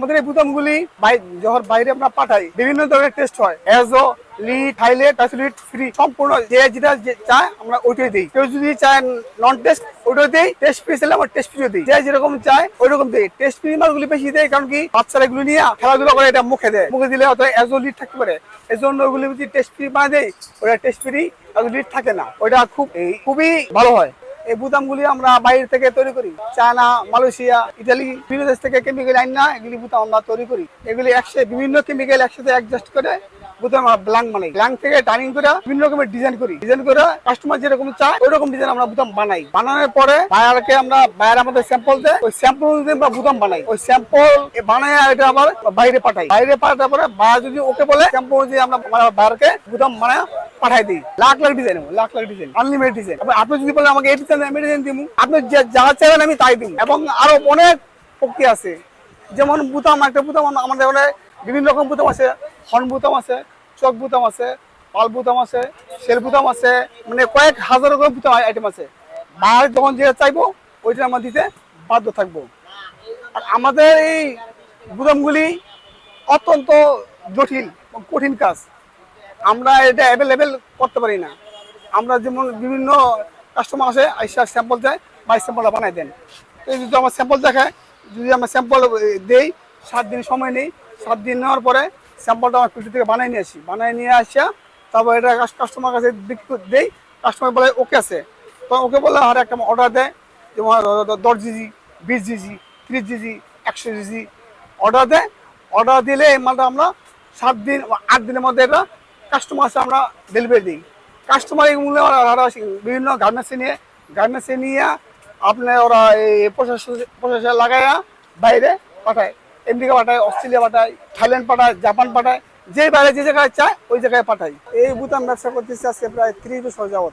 আমাদের এই বুতামগুলি যখন বাইরে আমরা পাঠাই, বিভিন্ন ধরনের টেস্ট হয়। এজো হাইলেট ফ্যাসিলিট ফ্রি, সম্পূর্ণ যে যেটা চায় আমরা ওইটাই দিই। কেউ যদি চায় নন টেস্ট ওইটাও দিই। টেস্ট ফ্রি চাইলে আমরা টেস্ট ফ্রিও দিই। যে যেরকম চায় ওই রকম দিই। টেস্ট ফ্রি মাছগুলি বেশি দেয়, কারণ কি বাচ্চারা এগুলো নিয়ে খেলাধুলা করে, এটা মুখে দেয়। মুখে দিলে হয়তো এজো লিড থাকতে পারে। এই জন্য ওগুলি যদি টেস্ট ফ্রি বানিয়ে দেয় ওটা টেস্ট ফ্রি লিড থাকে না। ওটা খুব খুবই ভালো হয়। এই বুতামগুলি আমরা বাইরে থেকে তৈরি করি। চায়না, মালয়েশিয়া ইটালি বিভিন্ন দেশ থেকে কেমিক্যাল আইন না, এগুলি বুতাম আমরা তৈরি করি। এগুলি একসাথে বিভিন্ন কেমিক্যাল একসাথে অ্যাডজাস্ট করে বুতাম আমরা ব্ল্যাঙ্ক বানাই। ব্ল্যাঙ্ক থেকে টার্নিং করে বিভিন্ন রকমের ডিজাইন করি। ডিজাইন করে কাস্টমার যেরকম চায় ওই রকম ডিজাইন আমরা বুতাম বানাই। বানানোর পরে বায়ারকে আমরা বায়ার আমাদের স্যাম্পল দেয়। ওই স্যাম্পল দিয়ে আমরা বুতাম বানাই। ওই স্যাম্পল বানায় এটা আবার বাইরে পাঠাই। বাইরে পাঠানোর পরে বায়ার যদি ওকে বলে স্যাম্পল দিয়ে আমরা বায়ারকে বুতাম বানায় পাঠাই দিই। Lakh lakh design lakh lakh design unlimited design আপনি যদি বলেন আমাকে এই ডিজাইন আমি ডিজাইন দিব আপনি যা- চাইবেন আমি তাই দিব এবং আরও অনেক প্রক্রিয়া আছে। যেমন বুতাম, একটা বুতাম আমাদের এখানে বিভিন্ন রকম বুতাম আছে। হর্ন বুতাম আছে, চক বুতাম আছে, পাল বুতাম আছে সেল বুতাম আছে মানে কয়েক হাজার রকম বুতাম আইটেম আছে। বাইরে যখন যেটা চাইব, ওইটা আমরা দিতে বাধ্য থাকব। আর আমাদের এই বুতামগুলি অত্যন্ত জটিল কঠিন কাজ। আমরা এটা অ্যাভেলেবেল করতে পারি না। আমরা যেমন বিভিন্ন কাস্টমার আসে, আইসা স্যাম্পল দেয় বা স্যাম্পলটা বানাই দেন। যদি আমার স্যাম্পল দেখায়, যদি আমরা স্যাম্পল দেই, সাত দিন সময় নেই, সাত দিন নেওয়ার পরে স্যাম্পলটা আমার ফিল্টার থেকে বানাই নিয়ে আসি। বানাই নিয়ে আসা তারপর এটা কাস্টমার কাছে বিক্রি করে দেই কাস্টমার বলে, ওকে আছে। তো ওকে বলে আর, একটা অর্ডার দেয় যেমন দশ জিজি, বিশ জিজি, ত্রিশ জিজি, একশো জিজি অর্ডার দেয় অর্ডার দিলে এই মালটা আমরা সাত দিন আট দিনের মধ্যে এটা কাস্টমার আছে, আমরা ডেলিভারি দিই। কাস্টমার মূল্যে ওরা বিভিন্ন গার্মেন্টসে নিয়ে গার্মেন্টসে নিয়ে আপনার ওরা এই প্রসেস প্রসেসর লাগাইয়া বাইরে পাঠায়। আমেরিকা পাঠায়, অস্ট্রেলিয়া পাঠায়, থাইল্যান্ড পাঠায়, জাপান পাঠায়। যে বাইরে যে জায়গায় চায়, ওই জায়গায় পাঠায়। এই বুতাম ব্যবসা করতেছি আজকে প্রায় ত্রিশ বছর যাবত